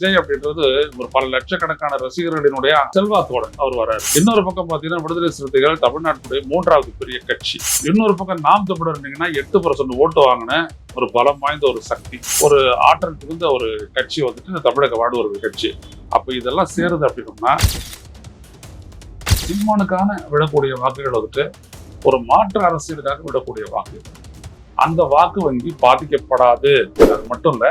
விஜய் அப்படின்றது ஒரு பல லட்சக்கணக்கான ரசிகர்களினுடைய செல்வாக்கோட அவர் வர்றாரு. இன்னொரு பக்கம் பாத்தீங்கன்னா விடுதலை சிறுத்தைகள் தமிழ்நாட்டுடைய மூன்றாவது பெரிய கட்சி. இன்னொரு பக்கம் நாம் தமிழர் இருந்தீங்கன்னா எட்டு பர்சன்ட் ஓட்டு வாங்கின ஒரு பலம் வாய்ந்த ஒரு சக்தி. ஒரு ஆற்றல் மிகுந்த ஒரு கட்சி வந்துட்டு இந்த தமிழக வாடு ஒரு கட்சி. அப்ப இதெல்லாம் சேருது அப்படின்னோம்னா சீமானுக்கான விடக்கூடிய வாக்குகள் வந்துட்டு ஒரு மாற்று அரசியலுக்காக விடக்கூடிய வாக்கு. அந்த வாக்கு வங்கி பாதிக்கப்படாது. அது மட்டும் இல்ல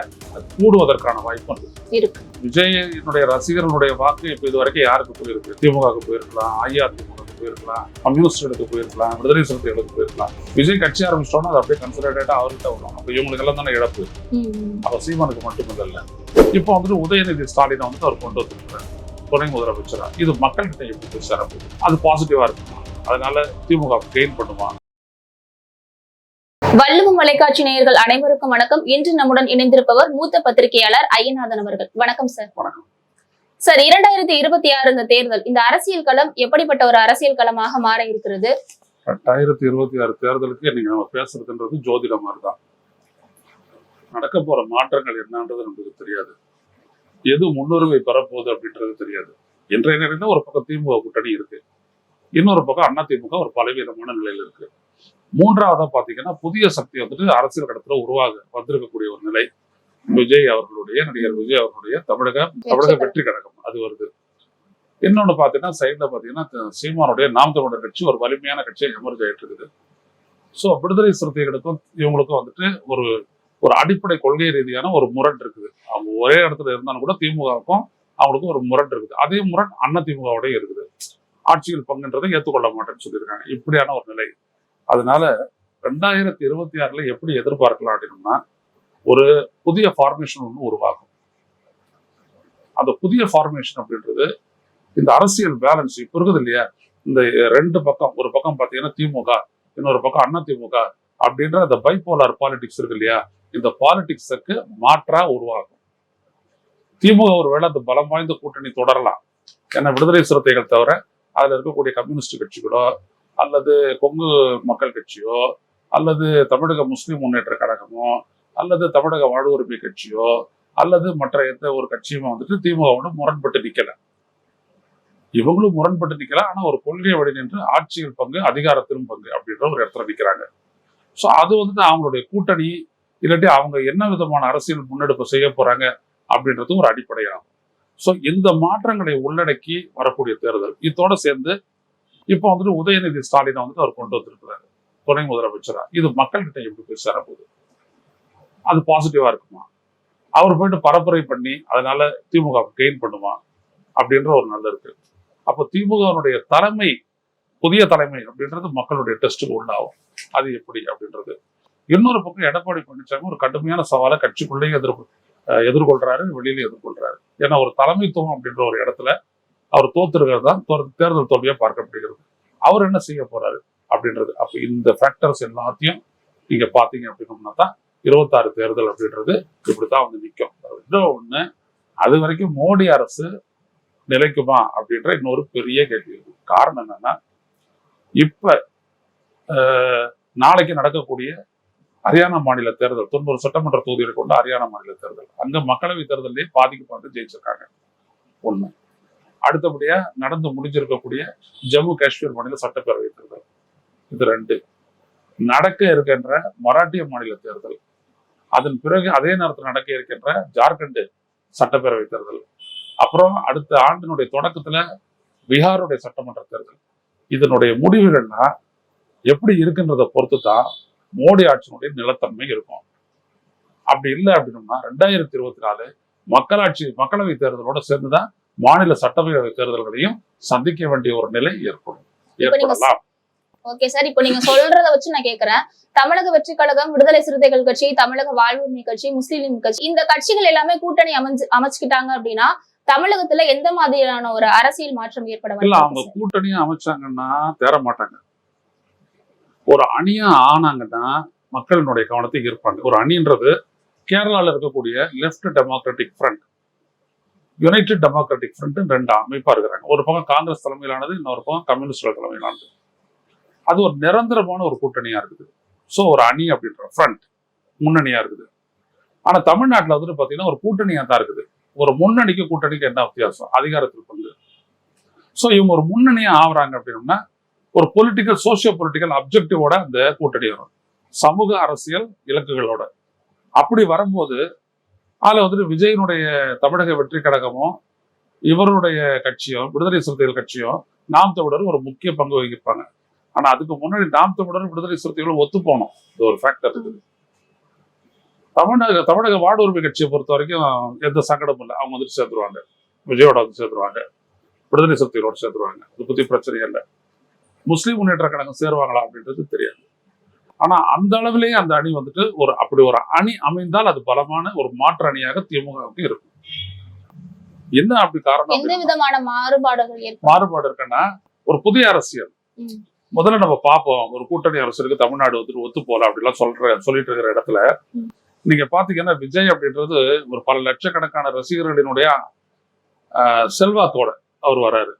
கூடுவதற்கான வாய்ப்பு இருக்கு. விஜயனுடைய ரசிகர்களுடைய வாக்கு இப்ப இது வரைக்கும் யாருக்கு போயிருக்கு திமுகவுக்கு போயிருக்கலாம் அஇஅதிமுகவுக்கு போயிருக்கலாம் கம்யூனிஸ்டுகளுக்கு போயிருக்கலாம் விடுதலை சிறுத்தைகளுக்கு போயிருக்கலாம். விஜய் கட்சி ஆரம்பிச்சிட்டோம்னா அது அப்படியே கன்சிடரேட்டா அவர்கிட்ட வரும். அப்ப இவங்களுக்கு எல்லாம் தானே இழப்பு. அவர் சீமானுக்கு மட்டும் இல்ல. இப்போ வந்துட்டு உதயநிதி ஸ்டாலினை வந்துட்டு அவர் கொண்டு வந்திருக்கிறார் துணை முதலமைச்சரா? இது மக்கள்கிட்ட எப்படி போய் அது பாசிட்டிவா இருக்குமா? அதனால திமுக கெயின் பண்ணுமா? வள்ளுவம் தொலைக்காட்சி நேயர்கள் அனைவருக்கும் வணக்கம். இன்று நம்முடன் இணைந்திருப்பவர் மூத்த பத்திரிகையாளர் ஐயநாதன் அவர்கள். வணக்கம் சார். வணக்கம். சார் இரண்டாயிரத்தி இருபத்தி ஆறு இந்த தேர்தல் இந்த அரசியல் களம் எப்படிப்பட்ட ஒரு அரசியல் களமாக மாற இருக்கிறது? ரெண்டாயிரத்தி இருபத்தி ஆறு தேர்தலுக்கு இன்னைக்கு நம்ம பேசுறதுன்றது ஜோதிட மாதிரி தான் நடக்க போற மாற்றங்கள் என்னன்றது நமக்கு தெரியாது. எது முன்னுரிமை பெறப்போகுது அப்படின்றது தெரியாது. இன்றைய நிலையில ஒரு பக்கம் திமுக கூட்டணி இருக்கு. இன்னொரு பக்கம் அண்ணா திமுக ஒரு பலவீனமான நிலையில இருக்கு. மூன்றாவதா பாத்தீங்கன்னா புதிய சக்தி வந்துட்டு அரசியல் கடத்துல உருவாக வந்திருக்கக்கூடிய ஒரு நிலை. விஜய் அவர்களுடைய நடிகர் விஜய் அவர்களுடைய தமிழக தமிழக. வெற்றி கழகம். அது வருது. இன்னொன்னு பாத்தீங்கன்னா சைட்ல பாத்தீங்கன்னா த- சீமானுடைய நாம் தமிழர் கட்சி ஒரு வலிமையான கட்சியை எமர்ஜ் ஆயிட்டு இருக்குது. ஸோ விடுதலை சிறுத்தைகளுக்கும் இவங்களுக்கும் வந்துட்டு ஒரு ஒரு அடிப்படை கொள்கை ரீதியான ஒரு முரண் இருக்குது. அவங்க ஒரே இடத்துல இருந்தாலும் கூட திமுகவுக்கும் அவங்களுக்கும் ஒரு முரண் இருக்குது. அதே முரண் அண்ணா திமுகவோடய இருக்குது. ஆட்சியில் பங்குன்றதை ஏற்றுக்கொள்ள மாட்டேன்னு சொல்லியிருக்காங்க. இப்படியான ஒரு நிலை. அதனால ரெண்டாயிரத்தி இருபத்தி ஆறுல எப்படி எதிர்பார்க்கலாம் அப்படின்னா ஒரு புதிய ஃபார்மேஷன் ஒன்று உருவாகும். அந்த புதிய ஃபார்மேஷன் அப்படின்றது இந்த அரசியல் பேலன்ஸ் இப்போ இருக்குது இல்லையா? இந்த ரெண்டு பக்கம் ஒரு பக்கம் பார்த்தீங்கன்னா திமுக இன்னொரு பக்கம் அண்ணா திமுக அப்படின்ற அந்த பைபோலார் பாலிடிக்ஸ் இருக்கு இல்லையா? இந்த பாலிடிக்ஸுக்கு மாற்றா உருவாகும். திமுக ஒருவேளை அந்த பலம் வாய்ந்த கூட்டணி தொடரலாம். ஏன்னா விடுதலை சிறுத்தைகள் தவிர அதுல இருக்கக்கூடிய கம்யூனிஸ்ட் கட்சிகளோ அல்லது கொங்கு மக்கள் கட்சியோ அல்லது தமிழக முஸ்லிம் முன்னேற்ற கழகமோ அல்லது தமிழக வாழ்வுரிமை கட்சியோ அல்லது மற்ற எந்த ஒரு கட்சியுமே வந்துட்டு திமுகவோட முரண்பட்டு நிக்கல. இவங்களும் முரண்பட்டு நிக்கல. ஆனா ஒரு கொள்கையை வழி நின்று ஆட்சியில் பங்கு அதிகாரத்திலும் பங்கு அப்படின்ற ஒரு இடத்துல நிக்கிறாங்க. ஸோ அது வந்துட்டு அவங்களுடைய கூட்டணி இல்லாட்டி அவங்க என்ன விதமான அரசியல் முன்னெடுப்பு செய்ய போறாங்க அப்படின்றது ஒரு அடிப்படையாகும். ஸோ இந்த மாற்றங்களை உள்ளடக்கி வரக்கூடிய தேர்தல் இதோட சேர்ந்து இப்போ வந்துட்டு உதயநிதி ஸ்டாலினை வந்துட்டு அவர் கொண்டு வந்திருக்கிறாரு. துணை முதலமைச்சரா. இது மக்கள்கிட்ட எப்படி போய் சேரப்போகுது? அது பாசிட்டிவா இருக்குமா? அவர் போயிட்டு பரப்புரை பண்ணி அதனால திமுக கெயின் பண்ணுமா? அப்படின்ற ஒரு நல்ல இருக்கு. அப்போ திமுகவினுடைய தலைமை புதிய தலைமை அப்படின்றது மக்களுடைய டெஸ்ட்டுக்கு உண்டாகும் அது எப்படி அப்படின்றது. இன்னொரு பக்கம் எடப்பாடி பழனிசாமி ஒரு கடுமையான சவாலை கட்சிக்குள்ளேயே எதிர் எதிர்கொள்றாரு வெளியில எதிர்கொள்றாரு. ஏன்னா ஒரு தலைமைத்துவம் அப்படின்ற ஒரு இடத்துல அவர் தோத்துருக்கிறது? தான் தேர்தல் தோல்வியாக பார்க்கப்படுகிறது. அவர் என்ன செய்ய போறாரு அப்படின்றது அப்ப இந்த ஃபேக்டர்ஸ் எல்லாத்தையும் நீங்க பாத்தீங்க அப்படின்னோம்னா தான் இருபத்தாறு தேர்தல் அப்படின்றது இப்படித்தான் வந்து நிற்கும் இன்னும் ஒண்ணு அது வரைக்கும் மோடி அரசு நிலைக்குமா அப்படின்ற இன்னொரு பெரிய கேள்வி காரணம் என்னன்னா இப்ப நாளைக்கு நடக்கக்கூடிய ஹரியானா மாநில தேர்தல் தொண்ணூறு சட்டமன்ற தொகுதிகளை கொண்ட ஹரியானா மாநில தேர்தல் அங்க மக்களவை தேர்தலே பாதிக்கப்பட்டு ஜெயிச்சிருக்காங்க. ஒண்ணு. அடுத்தபடியா நடந்து முடிஞ்சிருக்கக்கூடிய ஜம்மு காஷ்மீர் மாநில சட்டப்பேரவை தேர்தல். இது ரெண்டு. நடக்க இருக்கின்ற மராட்டிய மாநில தேர்தல். அதன் பிறகு அதே நேரத்தில் நடக்க இருக்கின்ற ஜார்க்கண்ட் சட்டப்பேரவை தேர்தல். அப்புறம் அடுத்த ஆண்டினுடைய தொடக்கத்துல பீகாருடைய சட்டமன்ற தேர்தல். இதனுடைய முடிவுகள்னா எப்படி இருக்குன்றதை பொறுத்து தான் மோடி ஆட்சியினுடைய நிலத்தன்மை இருக்கும். அப்படி இல்லை அப்படின்னோம்னா ரெண்டாயிரத்தி இருபத்தி நாலு மக்களாட்சி மக்களவை தேர்தலோட சேர்ந்துதான் மாநில சட்டப்பேரவை தேர்தல்களையும் சந்திக்க வேண்டிய ஒரு நிலை ஏற்படும். ஏற்படலாம். ஓகே சார் இப்போ நீங்க சொல்றத வச்சு நான் கேக்குறேன். தமிழக வெற்றி கழகம் விடுதலை சிறுத்தைகள் கட்சி தமிழக வாழ்வுரிமை கட்சி முஸ்லீம் கட்சி இந்த கட்சிகள் எல்லாமே கூட்டணி அமைஞ்சு அமைச்சுக்கிட்டாங்க அப்படின்னா தமிழகத்துல எந்த மாதிரியான ஒரு அரசியல் மாற்றம் ஏற்பட இல்ல அவங்க? கூட்டணியா அமைச்சாங்கன்னா தேர மாட்டாங்க. ஒரு அணியா ஆனாங்கன்னா மக்களினுடைய கவனத்தை ஈர்ப்பாங்க. ஒரு அணின்றது கேரளால இருக்கக்கூடிய left democratic front united democratic front ரெண்டு அமைப்பா இருக்கிறாங்க. ஒரு பக்கம் காங்கிரஸ் தலைமையிலானது இன்னொரு பக்கம் கம்யூனிஸ்ட் தலைமையிலானது. அது ஒரு நிரந்தரமான ஒரு கூட்டணியா இருக்குது. ஸோ ஒரு அணி அப்படின்ற ஃப்ரண்ட் முன்னணியா இருக்குது. ஆனா தமிழ்நாட்டுல வந்துட்டு பாத்தீங்கன்னா ஒரு கூட்டணியா தான் இருக்குது. ஒரு முன்னணிக்கு கூட்டணிக்கு என்ன வித்தியாசம்? அதிகாரத்தில் பங்கு ஸோ இவங்க ஒரு முன்னணியா ஆகுறாங்க அப்படின்னா ஒரு பொலிட்டிக்கல் சோசியோ பொலிட்டிக்கல் அப்ஜெக்டிவோட அந்த கூட்டணி வரும். சமூக அரசியல் இலக்குகளோட. அப்படி வரும்போது அதில் வந்துட்டு விஜயனுடைய தமிழக வெற்றி கழகமும் இவருடைய கட்சியும் விடுதலை சிறுத்தைகள் கட்சியும் நாம் தமிழரும் ஒரு முக்கிய பங்கு வகிப்பாங்க. ஆனா அதுக்கு முன்னாடி நாம் தமிழர் விடுதலை சிறுத்தைகளும் ஒத்து போனோம். இது ஒரு ஃபேக்டர் இருக்குது தமிழக தமிழக வார்டு உரிமை கட்சியை பொறுத்த வரைக்கும் எந்த சங்கடமும் இல்லை. அவங்க வந்துட்டு சேர்த்துருவாங்க விஜயோட வந்து சேர்த்துருவாங்க விடுதலை சிறுத்தைகளோட சேர்த்துருவாங்க இது பத்தி பிரச்சனை இல்லை. முஸ்லீம் முன்னேற்ற கழகம் சேருவாங்களா அப்படின்றது தெரியாது. ஆனா அந்த அளவிலேயே அந்த அணி வந்துட்டு ஒரு அப்படி ஒரு அணி அமைந்தால் அது பலமான ஒரு மாற்று அணியாக திமுகவுக்கு இருக்கும். என்ன அப்படி காரணம் எந்த அப்படின்னா, விதமான மாறுபாடுகள் மாறுபாடு இருக்குன்னா ஒரு புதிய அரசியல். முதல்ல நம்ம பார்ப்போம் ஒரு கூட்டணி அரசுக்கு தமிழ்நாடு வந்துட்டு ஒத்து போல அப்படிலாம் சொல்ற சொல்லிட்டு இருக்கிற இடத்துல. நீங்க பாத்தீங்கன்னா விஜய் அப்படின்றது ஒரு பல லட்சக்கணக்கான ரசிகர்களினுடைய ஆஹ், செல்வாக்கோட அவர் வராரு.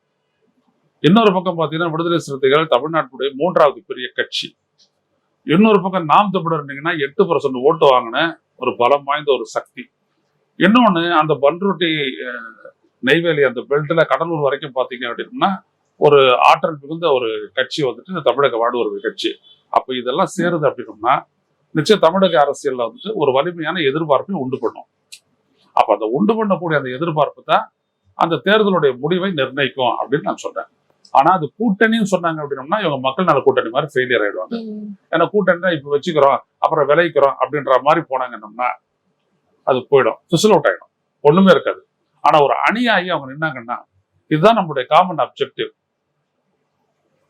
இன்னொரு பக்கம் பாத்தீங்கன்னா விடுதலை சிறுத்தைகள் தமிழ்நாட்டுடைய மூன்றாவது பெரிய கட்சி. இன்னொரு பக்கம் நாம் தமிழர் இருந்தீங்கன்னா எட்டு பர்சன்ட் ஓட்டு வாங்கின ஒரு பலம் வாய்ந்த ஒரு சக்தி. இன்னொன்று அந்த பன்ருட்டி நெய்வேலி அந்த பெல்ட்ல கடலூர் வரைக்கும் பார்த்தீங்க அப்படின்னா ஒரு ஆற்றல் மிகுந்த ஒரு கட்சி வந்துட்டு இந்த தமிழக வாடுவர்கள் ஒரு கட்சி. அப்போ இதெல்லாம் சேருது அப்படின்னோம்னா நிச்சயம் தமிழக அரசியலில் வந்துட்டு ஒரு வலிமையான எதிர்பார்ப்பை உண்டு பண்ணும். அப்போ அந்த உண்டு பண்ணக்கூடிய அந்த எதிர்பார்ப்பு தான் அந்த தேர்தலுடைய முடிவை நிர்ணயிக்கும் அப்படின்னு நான் சொல்றேன். ஆனா அது கூட்டணின்னு சொன்னாங்க அப்படின்னோம்னா இவங்க மக்கள் நல கூட்டணி மாதிரி ஃபெயிலியர் ஆயிடுவாங்க. ஏன்னா கூட்டணி தான் இப்ப வச்சுக்கிறோம் அப்புறம் விளைவிக்கிறோம் அப்படின்ற மாதிரி போனாங்கன்னா அது போயிடும். ஃபிசில் அவுட் ஆயிடும். ஒண்ணுமே இருக்காது. ஆனா ஒரு அணியாகி அவங்க நின்னாங்கன்னா இதுதான் நம்மளுடைய காமன் அப்ஜெக்டிவ்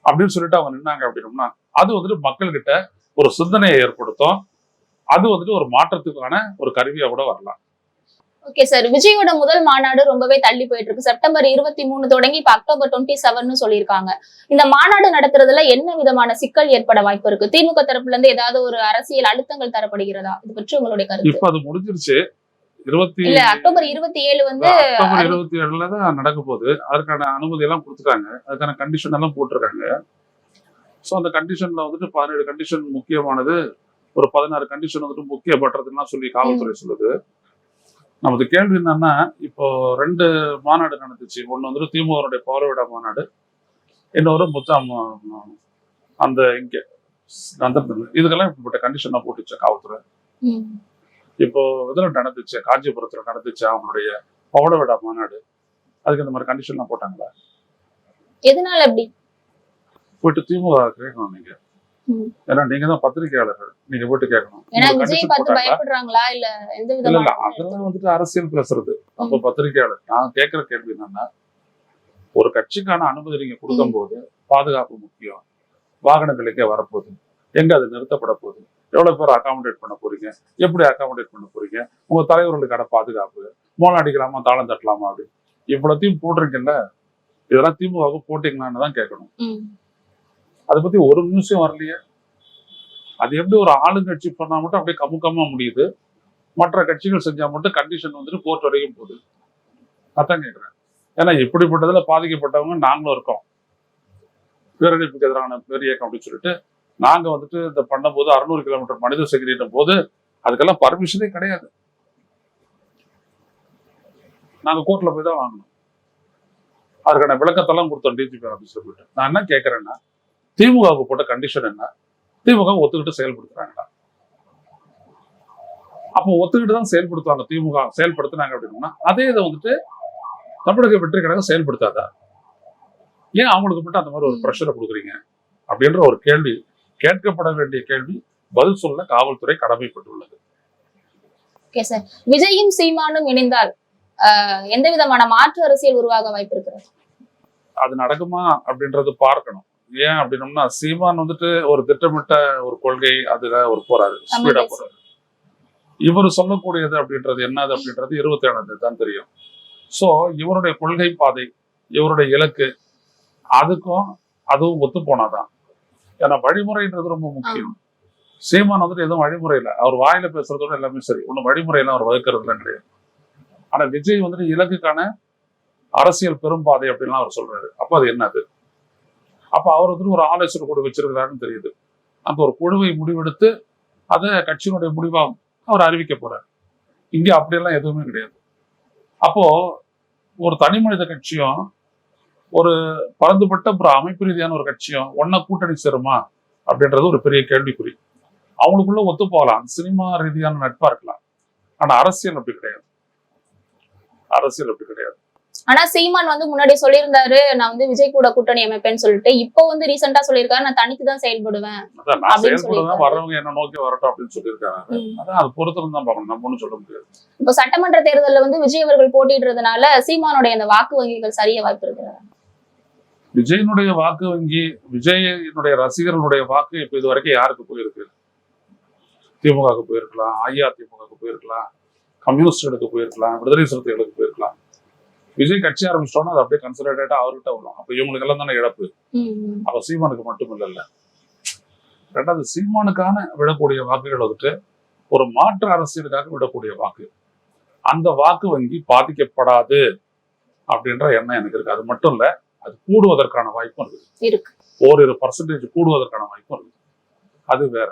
அப்படின்னு சொல்லிட்டு அவங்க நின்னாங்க அப்படின்னோம்னா அது வந்துட்டு மக்கள்கிட்ட ஒரு சிந்தனையை ஏற்படுத்தும். அது வந்துட்டு ஒரு மாற்றத்துக்கான ஒரு கருவியா கூட வரலாம். ஓகே சார் விஜயோட முதல் மாநாடு ரொம்பவே தள்ளி போயிட்டு இருக்கு செப்டம்பர் இருபத்தி மூணு தொடங்கி இப்ப அக்டோபர் டுவெண்ட்டி செவன் சொல்லியிருக்காங்க. இந்த மாநாடு நடத்துறதுல என்ன விதமான சிக்கல் ஏற்பட வாய்ப்பு இருக்கு? திமுக தரப்புல இருந்து ஏதாவது ஒரு அரசியல் அழுத்தங்கள் தரப்படுகிறதா? இது பற்றி உங்களுடைய கருத்து. இப்ப அது முடிஞ்சிருச்சு. இருபத்தி இல்ல அக்டோபர் இருபத்தி ஏழு வந்து அக்டோபர் இருபத்தி ஏழுல தான் நடக்க போகுது. அதுக்கான அனுமதி எல்லாம் கொடுத்துட்டாங்க. அதுக்கான கண்டிஷன் எல்லாம் போட்டிருக்காங்க. ஸோ அந்த கண்டிஷன்ல வந்துட்டு பதினேழு கண்டிஷன் முக்கியமானது. ஒரு பதினாறு கண்டிஷன் வந்துட்டு முக்கியப்பட்டதுன்னா சொல்லி காவல்துறை சொல்லுது. நமது கேள்வி என்னன்னா இப்போ ரெண்டு மாநாடு நடந்துச்சு. ஒண்ணு வந்துட்டு திமுகவுடைய பவரவிடா மாநாடு இன்னொரு முத்தாம் அந்த இங்க அந்த இதுக்கெல்லாம் இப்படிப்பட்ட கண்டிஷன் போட்டுச்சு காவல்துறை? இப்போ இதுல நடந்துச்சு காஞ்சிபுரத்துல நடந்துச்சு அவங்களுடைய பவளவிடா மாநாடு? அதுக்கு இந்த மாதிரி கண்டிஷன்லாம் போட்டாங்களா? எதனால அப்படி? போயிட்டு திமுக கேட்கணும் நீங்க. ம். ஏன்னா நீங்க தான் பத்திரிகையாளர்கள். நீங்க போயிட்டு கேட்கணும். இல்ல இல்ல அதெல்லாம் வந்துட்டு அரசியல் பேசுறது. அப்ப பத்திரிகையாளர் நான் கேட்கிற கேள்வி என்னன்னா ஒரு கட்சிக்கான அனுமதி நீங்க கொடுக்கும்போது பாதுகாப்பு முக்கியம். வாகனங்கள் எங்கே வரப்போகுது. எங்க அது நிறுத்தப்பட போகுது? எவ்வளவு பேர் அகாமடேட் பண்ண போறீங்க? எப்படி அகாமடேட் பண்ண போறீங்க? உங்க தலைவர்களுக்கான பாதுகாப்பு. மோளம் அடிக்கலாமா? தாளம் தட்டலாமா? அப்படி. இவ்வளத்தையும் போட்டிருக்கீங்கல்ல இதெல்லாம் திமுகவுக்கு போட்டீங்களான்னு தான் கேட்கணும். அதை பத்தி ஒரு நியூஸும் வரலையே. அது எப்படி ஒரு ஆளுங்கட்சி பண்ணா மட்டும் அப்படியே கமுக்கமா முடியுது? மற்ற கட்சிகள் செஞ்சா மட்டும் கண்டிஷன் வந்துட்டு கோர்ட் வரைக்கும் போகுது. அதான் கேட்கிறேன் ஏன்னா இப்படிப்பட்டதுல பாதிக்கப்பட்டவங்க நாங்களும் இருக்கோம். பேரழிப்புக்கு எதிரான பேரியக்கம் இயக்கம் அப்படின்னு சொல்லிட்டு நாங்க வந்துட்டு இந்த பண்ணும்போது அறுநூறு கிலோமீட்டர் மனித செகிரிட்ட போது அதுக்கெல்லாம் பர்மிஷனே கிடையாது. நாங்க கோர்ட்ல போய் தான் வாங்கணும். அதுக்கான விளக்கத்தெல்லாம் கொடுத்தோம் டிஜிபி ஆஃபீஸர் போயிட்டு நான் என்ன கேட்கறேன்னா திமுகவுக்கு போட்ட கண்டிஷன் என்ன? திமுக ஒத்துக்கிட்டு செயல்படுத்துறாங்களா? அப்போ ஒத்துக்கிட்டு தான் செயல்படுத்துவாங்க. திமுக செயல்படுத்துனாங்க அப்படின்னா அதே இதை வந்துட்டு தமிழக வெற்றி கழகம் செயல்படுத்தாதா? ஏன் அவங்களுக்கு மட்டும் அந்த மாதிரி ஒரு ப்ரெஷரை கொடுக்குறீங்க? அப்படின்ற ஒரு கேள்வி கேட்கப்பட வேண்டிய கேள்வி பதில் சொல்ல காவல்துறை கடமைப்பட்டுள்ளது. விஜயும் சீமானும் இணைந்தால் எந்த விதமான மாற்று அரசியல் உருவாக வாய்ப்பு இருக்கிறது? அது நடக்குமா அப்படின்றது பார்க்கணும். ஏன் அப்படின்னம்னா சீமான் வந்துட்டு ஒரு திட்டமிட்ட ஒரு கொள்கை அதுல ஒரு போறாரு. ஸ்பீடா. போறாரு. இவர் சொல்லக்கூடியது அப்படின்றது என்னது அப்படின்றது இருபத்தி ஏழாம் தான் தெரியும். சோ இவருடைய கொள்கை பாதை இவருடைய இலக்கு அதுக்கும் அதுவும் ஒத்து போனாதான். ஏன்னா வழிமுறைன்றது ரொம்ப முக்கியம். சீமான் வந்துட்டு எதுவும் வழிமுறை இல்லை. அவர் வாயில பேசுறதோட எல்லாமே சரி. ஒன்றும் வழிமுறையெல்லாம் அவர் வகுக்கிறதுலாம் கிடையாது. ஆனா விஜய் வந்துட்டு இலக்குக்கான அரசியல் பெரும்பாதை அப்படின்லாம் அவர் சொல்றாரு. அப்ப அது என்னது? அப்போ அவர் வந்து ஒரு ஆலோசனை குழு வச்சிருக்கிறாருன்னு தெரியுது. அந்த ஒரு குழுவை முடிவெடுத்து அதை கட்சியினுடைய முடிவாக அவர் அறிவிக்க போறாரு. இங்கே அப்படியெல்லாம் எதுவுமே கிடையாது. அப்போ ஒரு தனி மனித கட்சியும் ஒரு பரந்துபட்ட ஒரு அமைப்பு ரீதியான ஒரு கட்சியும் ஒன்னா கூட்டணி சேருமா அப்படின்றது ஒரு பெரிய கேள்விக்குறி. அவங்களுக்குள்ள ஒத்து போகலாம். சினிமா ரீதியான நட்பா இருக்கலாம். ஆனா அரசியல் அப்படி கிடையாது. அரசியல் அப்படி கிடையாது. ஆனா சீமான் வந்து முன்னாடி சொல்லியிருந்தாரு நான் வந்து விஜய் கூட கூட்டணி அமைப்பேன்னு சொல்லிட்டு இப்போ வந்து ரீசெண்டா சொல்லியிருக்காரு நான் தனித்து தான் செயல்படுவேன். வர்றவங்க என்ன நோக்கி வரட்டும் அப்படின்னு சொல்லியிருக்காங்க. அதான் அது பொறுத்திருந்து தான் பார்க்கணும். நம்ம ஒண்ணும் சொல்ல முடியாது. இப்போ சட்டமன்ற தேர்தல்ல வந்து விஜய் அவர்கள் போட்டியிடுறதுனால சீமானுடைய அந்த வாக்கு வங்கிகள் சரிய வாய்ப்பு இருக்கு விஜயனுடைய வாக்கு வங்கி விஜயனுடைய ரசிகர்களுடைய வாக்கு இப்ப இது வரைக்கும் யாருக்கு போயிருக்கு? திமுகவுக்கு போயிருக்கலாம் அஇஅதிமுகவுக்கு போயிருக்கலாம் கம்யூனிஸ்டுகளுக்கு போயிருக்கலாம் விடுதலை சிறுத்தைகளுக்கு போயிருக்கலாம். விஜய் கட்சி ஆரம்பிச்சிட்டோம்னா அது அப்படியே கன்சல்டேட்டா அவர்கிட்ட வரும். அப்ப இவங்களுக்கு எல்லாம் தானே இழப்பு? அப்ப சீமானுக்கு மட்டும் இல்லைல்ல ரெண்டாவது சீமானுக்கான விடக்கூடிய வாக்குகள் வந்துட்டு ஒரு மாற்று அரசியலுக்காக விடக்கூடிய வாக்கு. அந்த வாக்கு வங்கி பாதிக்கப்படாது அப்படின்ற எண்ணம் எனக்கு இருக்கு. அது மட்டும் இல்ல அது கூடுவதற்கான வாய்ப்பும் இருக்குது. இருக்கு. ஓரிரு பர்சன்டேஜ் கூடுவதற்கான வாய்ப்பும் இருக்குது. அது வேற.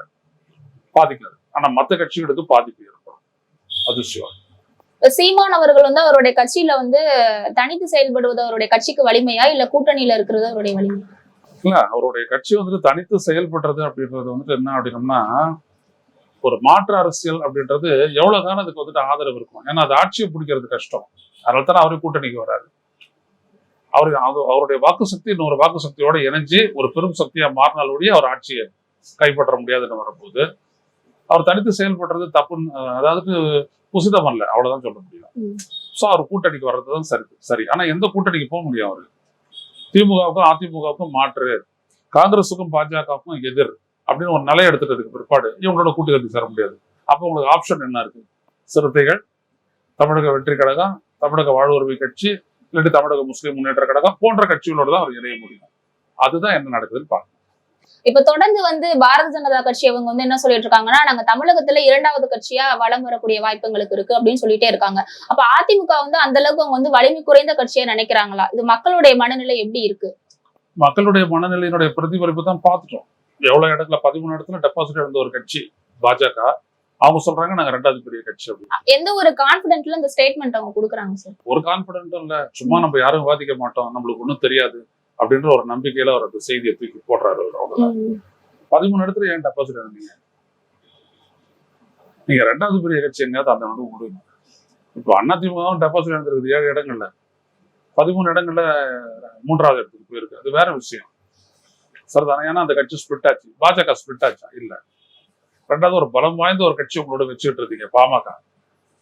பாதிக்காது. ஆனா மத்த கட்சிகளுக்கு பாதிப்பு ஏற்படும். அது சிவம் சீமான் அவர்கள் வந்து அவருடைய கட்சியில வந்து தனித்து செயல்படுவது அவருடைய கட்சிக்கு வலிமையா இல்ல கூட்டணியில இருக்கிறது அவருடைய வலிமையா இல்ல அவருடைய கட்சி வந்துட்டு தனித்து செயல்படுறது அப்படின்றது வந்துட்டு என்ன அப்படின்னம்னா ஒரு மாற்று அரசியல் அப்படின்றது எவ்வளவு அதுக்கு வந்துட்டு ஆதரவு இருக்கும். ஏன்னா அது ஆட்சியை பிடிக்கிறது கஷ்டம். அதனால தானே அவரே கூட்டணிக்கு வராது அவரு அது- அவருடைய வாக்கு சக்தி இன்னொரு வாக்கு சக்தியோட இணைஞ்சு ஒரு பெரும் சக்தியா மாறினாலுடைய அவர் ஆட்சியை கைப்பற்ற முடியாதுன்னு வரும்போது அவர் தனித்து செயல்படுறது தப்புன்னு அதாவது உசிதம் அல்ல அவ்வளவுதான் சொல்ல முடியும். சோ அவர் கூட்டணிக்கு வர்றதுதான் சரி சரி. ஆனா எந்த கூட்டணிக்கு போக முடியும் அவரு? திமுகவுக்கும் அதிமுகவுக்கும் மாற்று காங்கிரஸுக்கும் பாஜகவுக்கும் எதிர் அப்படின்னு ஒரு நிலை எடுத்துட்டதுக்கு பிற்பாடு இவங்களோட கூட்டணி சேர முடியாது. அப்போ உங்களுக்கு ஆப்ஷன் என்ன இருக்கு? சிறுத்தைகள் தமிழக வெற்றி கழகம் தமிழக வாழ்வுரிமை கட்சி இல்லாட்டி தமிழக முஸ்லீம் முன்னேற்ற கழகம் போன்ற கட்சிகளோட தான் அவர் இணைய முடியும். அதுதான் என்ன நடக்குதுன்னு பார்க்கணும் இப்ப தொடர்ந்து வந்து பாரத ஜனதா கட்சி அவங்க வந்து என்ன சொல்லிட்டு இருக்காங்கன்னா நாங்க தமிழகத்துல இரண்டாவது கட்சியா வலம் வரக்கூடிய வாய்ப்புங்களுக்கு இருக்கு அப்படின்னு சொல்லிட்டே இருக்காங்க. அப்ப அதிமுக வந்து அந்த அளவுக்கு அவங்க வந்து வலிமை குறைந்த கட்சியா நினைக்கிறாங்களா? இது மக்களுடைய மனநிலை எப்படி இருக்கு? மக்களுடைய மனநிலையினுடைய பிரதிபலிப்பு தான் பார்த்துட்டோம். எவ்வளவு இடத்துல பதிமூணு இடத்துல டெபாசிட் இருந்த ஒரு கட்சி பாஜக. அவங்க சொல்றாங்க நாங்க ரெண்டாவது பெரிய கட்சி அப்படின்னு. எந்த ஒரு கான்பிடென்ட்ல இந்த ஸ்டேட்மெண்ட் அவங்க கொடுக்குறாங்க சார் ஒரு கான்பிடென்ட்டும் இல்ல. சும்மா நம்ம யாரும் வாதிக்க மாட்டோம். நம்மளுக்கு ஒண்ணும் தெரியாது. அப்படின்ற ஒரு நம்பிக்கையில அவர் அந்த செய்தியை தூக்கி போடுறாரு பதிமூணு இடத்துல ஏன் டெபாசிட் இருந்தீங்க நீங்க ரெண்டாவது பெரிய கட்சி எங்கேயாவது அந்த வந்து விடுங்க இப்போ அதிமுகவும் டெபாசிட் இருந்திருக்குது ஏழு இடங்கள்ல. பதிமூணு இடங்கள்ல மூன்றாவது இடத்துக்கு போயிருக்கு. அது வேற விஷயம். சரிதானே ஏன்னா அந்த கட்சி ஸ்பிளிட் ஆச்சு. பாஜக ஸ்பிளிட் ஆச்சா? இல்ல. ரெண்டாவது ஒரு பலம் வாய்ந்த ஒரு கட்சி உங்களோட வச்சுட்டு இருக்கீங்க பாமக.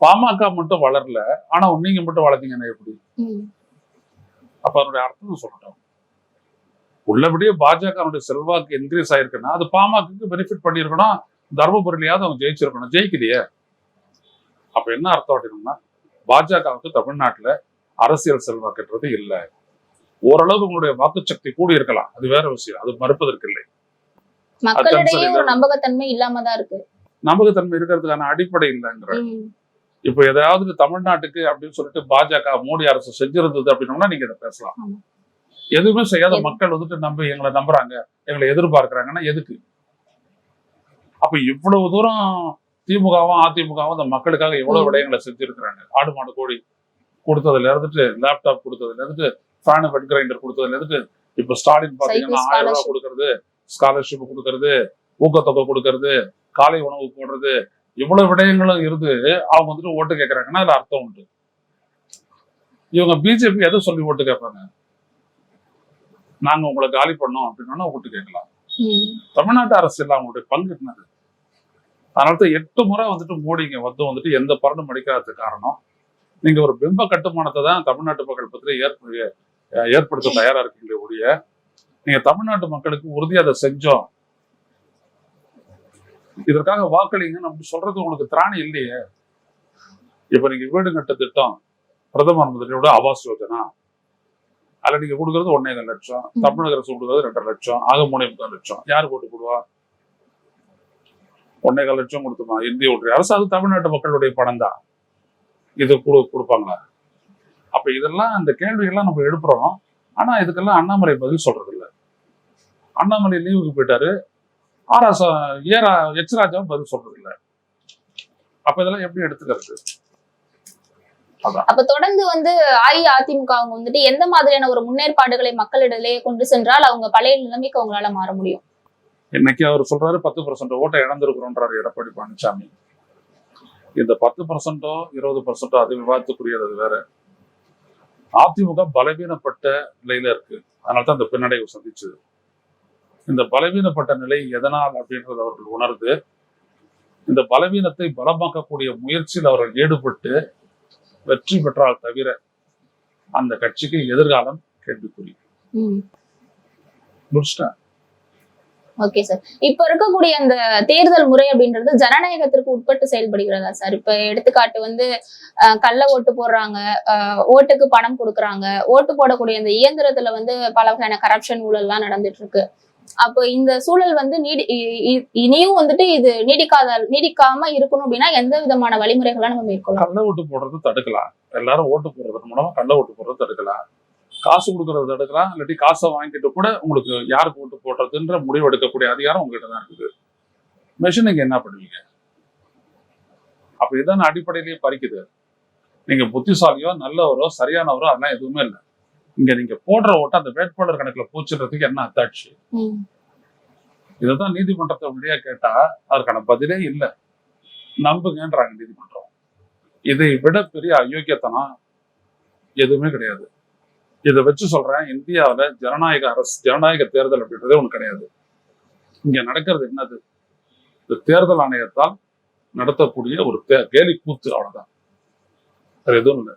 பாமக மட்டும் வளரல ஆனா நீங்க மட்டும் வளர்த்தீங்கன்னா எப்படி? அப்ப அதனுடைய அர்த்தம் சொல்லட்டும் உள்ளபடியே பாஜகனுடைய செல்வாக்கு இன்க்ரீஸ் ஆயிருக்குன்னா அது பாமகக்கு பெனிஃபிட் பண்ணியிருக்கணும். தர்மபுரியிலையாவது அவங்க ஜெயிச்சிருக்கணும். ஜெயிக்கலையே அப்ப என்ன அர்த்தம் அப்படின்னா பாஜகவுக்கு தமிழ்நாட்டுல அரசியல் செல்வாக்குன்றது இல்லை. ஓரளவு உங்களுடைய வாக்குச்சக்தி கூடி இருக்கலாம் அது வேற விஷயம். அது மறுப்பதற்கு இல்லை. மக்களிடையே ஒரு நம்பகத்தன்மை இல்லாம தான் இருக்கு. நம்பகத்தன்மை இருக்கிறதுக்கான அடிப்படை இல்லைங்கிற. இப்போ எதாவது தமிழ்நாட்டுக்கு அப்படின்னு சொல்லிட்டு பாஜக மோடி அரசு செஞ்சிருந்தது அப்படின்னோம்னா நீங்க இதை பேசலாம். எதுவுமே செய்யாத மக்கள் வந்துட்டு நம்பி எங்களை நம்புறாங்க. எங்களை எதிர்பார்க்கறாங்கன்னா எதுக்கு? அப்ப இவ்வளவு தூரம் திமுகவும் அதிமுகவும் அந்த மக்களுக்காக எவ்வளவு. விடயங்களை செஞ்சிருக்கிறாங்க. ஆடு மாடு கோழி கொடுத்ததுல இருந்துட்டு லேப்டாப் கொடுத்ததுல இருந்துட்டு ஃபேனு பெட் கிரைண்டர் கொடுத்ததுல இருந்துட்டு இப்ப ஸ்டாலின் பாத்தீங்கன்னா ஆயிரம் ரூபாய். கொடுக்கறது ஸ்காலர்ஷிப் கொடுக்கறது ஊக்கத்தொகை கொடுக்கறது காலை உணவு போடுறது இவ்வளவு விடயங்களும் இருந்து அவங்க வந்துட்டு ஓட்டு கேட்கறாங்கன்னா அதுல அர்த்தம் உண்டு. இவங்க பிஜேபி எதை சொல்லி ஓட்டு கேட்பாங்க? நாங்க உங்களை காலி பண்ணோம் அப்படின்னா ஓட்டு கேட்கலாம். தமிழ்நாட்டு அரசியல் அவங்களுடைய பங்கு என்னது? அதனால தான் எட்டு முறை வந்துட்டு மோடி இங்க வந்து வந்துட்டு எந்த பலனும் அடிக்காததுக்கு காரணம். நீங்க ஒரு பிம்ப கட்டுமானத்தை தான் தமிழ்நாட்டு மக்கள் பத்தி ஏற்ப ஏற்படுத்த தயாரா இருக்கீங்களே ஒழிய நீங்க தமிழ்நாட்டு மக்களுக்கு உறுதியா அதை செஞ்சோம். இதற்காக வாக்களிங்கன்னு அப்படி சொல்றது உங்களுக்கு திராணி இல்லையே. இப்ப நீங்க வீடு கட்ட திட்டம் பிரதம மந்திரியோட ஆவாஸ் யோஜனா. அதுல நீங்க கொடுக்கறது ஒன்னே லட்சம் ம். தமிழக அரசு கொடுக்கறது ரெண்டரை லட்சம் ஆக மூணே முக்கால் லட்சம். யார் போட்டு போடுவா? ஒன்னே கால் லட்சம் கொடுத்துமா இந்திய ஒன்றிய அரசு அது தமிழ்நாட்டு மக்களுடைய பணம் தான் இது கொடு கொடுப்பாங்களா? அப்ப இதெல்லாம் இந்த கேள்விகள்லாம் நம்ம எழுப்புறோம். ஆனா இதுக்கெல்லாம் அண்ணாமலை பதில் சொல்றது இல்ல அண்ணாமலை லீவுக்கு போயிட்டாரு. ஆராசா ஏரா எச் ராஜாவும் பதில் சொல்றது இல்ல அப்ப இதெல்லாம் எப்படி எடுத்துக்கிறது. அப்ப தொடர்ந்து வந்து அஇஅதிமுக அவங்க வந்துட்டு எந்த மாதிரியான ஒரு முன்னேற்பாடுகளை மக்களிடையே கொண்டு சென்றால் அவங்க பழைய நிலைமைக்கு அவங்களால மாற முடியும்? இன்னைக்கு அவர் சொல்றாரு பத்து பர்சன்ட் ஓட்டை இழந்திருக்கிறோன்றாரு எடப்பாடி பழனிசாமி இந்த பத்து பர்சன்டோ இருபது பர்சன்டோ அது விவாதத்துக்குரியது அது வேற. அதிமுக பலவீனப்பட்ட நிலையில இருக்கு. அதனால தான் இந்த பின்னடைவு சந்திச்சது. இந்த பலவீனப்பட்ட நிலை எதனால் அப்படின்றத அவர்கள் உணர்ந்து இந்த பலவீனத்தை பலமாக்கக்கூடிய முயற்சியில் அவர்கள் ஈடுபட்டு வெற்றி பெற்றால் தவிர அந்த கட்சிக்கு எதிர்காலம் கேள்விக்குறி. முடிச்சிட்டேன் ஓகே சார். இப்ப இருக்கக்கூடிய அந்த தேர்தல் முறை அப்படின்றது ஜனநாயகத்திற்கு உட்பட்டு செயல்படுகிறதா சார்? இப்ப எடுத்துக்காட்டு வந்து கள்ள ஓட்டு போடுறாங்க ஓட்டுக்கு பணம் கொடுக்கறாங்க ஓட்டு போடக்கூடிய அந்த இயந்திரத்துல வந்து பல வகையான கரப்ஷன் ஊழல்லாம் நடந்துட்டு இருக்கு. அப்போ இந்த சூழல் வந்து நீடி இனியும் வந்துட்டு இது நீடிக்காத நீடிக்காம இருக்கணும் அப்படின்னா எந்த விதமான வழிமுறைகளை நம்ம மேற்கொள்ளலாம்? கள்ள ஓட்டு போடுறது தடுக்கலாம். எல்லாரும் ஓட்டு போடுறது மூலமா கள்ள ஓட்டு போடுறது தடுக்கலாம். காசு கொடுக்கறது தடுக்கலாம். இல்லாட்டி காசை வாங்கிட்டு கூட உங்களுக்கு யாருக்கு ஓட்டு போடுறதுன்ற முடிவு எடுக்கக்கூடிய அதிகாரம் உங்ககிட்ட தான் இருக்குது. மிஷின் நீங்க என்ன பண்ணுவீங்க? அப்ப இதான அடிப்படையிலேயே பறிக்குது. நீங்க புத்திசாலியோ நல்லவரோ சரியானவரோ அதெல்லாம் எதுவுமே இல்லை. இங்க நீங்க போடுற ஓட்டு அந்த வேட்பாளர் கணக்குல பூச்சிடுறதுக்கு என்ன அத்தாட்சி. இதுதான் நீதிமன்றத்தை வழியா கேட்டா அதற்கான பதிலே இல்லை. நம்புங்கன்றாங்க நீதிமன்றம். இதை விட பெரிய அயோக்கியத்தனம் எதுவுமே கிடையாது. இதை வச்சு சொல்றேன் இந்தியாவுல ஜனநாயக அரசு ஜனநாயக தேர்தல் அப்படின்றதே ஒண்ணு கிடையாது. இங்க நடக்கிறது என்னது? இந்த தேர்தல் ஆணையத்தால் நடத்தக்கூடிய ஒரு தே- கேலி கூத்து அவ்வளவுதான். வேற எதுவும் இல்லை.